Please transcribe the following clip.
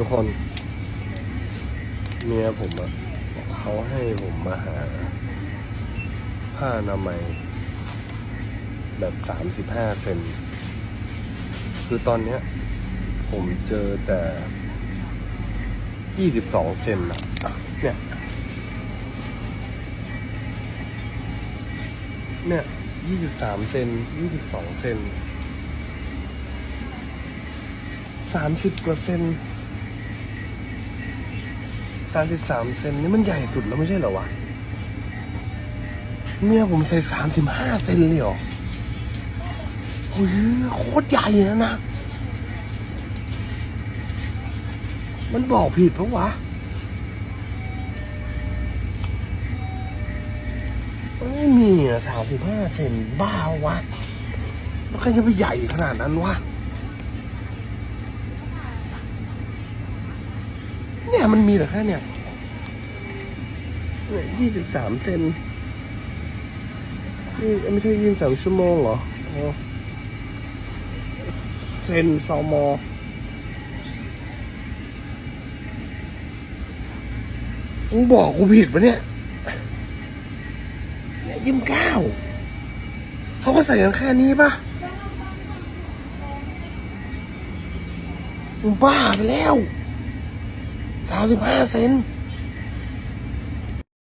ทุกคนเมียผมอะเขาให้ผมมาหา ผ้าอนามัย แบบสามสิบห้าเซนคือตอนเนี้ย ผมเจอแต่ยี่สิบสองเซนอะเนี่ย เนี่ยยี่สิบสามเซนยี่สิบสองเซนสามสิบกว่าเซน สามสิบสามเซนนี่มันใหญ่สุดแล้วไม่ใช่เหรอวะ เมียผมใส่สามสิบห้าเซนเลยเหรอโอ้ยโคตรใหญ่นะนะ มันบอกผิดปะวะไม่มีอะสามสิบห้าเซนบ้าวะ แล้วใครจะไปใหญ่ขนาดนั้นวะ เนี่ยมันมีเหรอแค่เนี่ยยี่สิบสามเซนนี่ไม่ใช่ยี่สิบสามชั่วโมงเหรออ๋อเซนซอมอมึงบอกกูผิดปะเนี่ยเนี่ยยี่สิบเก้าเขาก็ใส่กันแค่นี้ปะมึงบ้าไปแล้ว สามสิบห้าเซน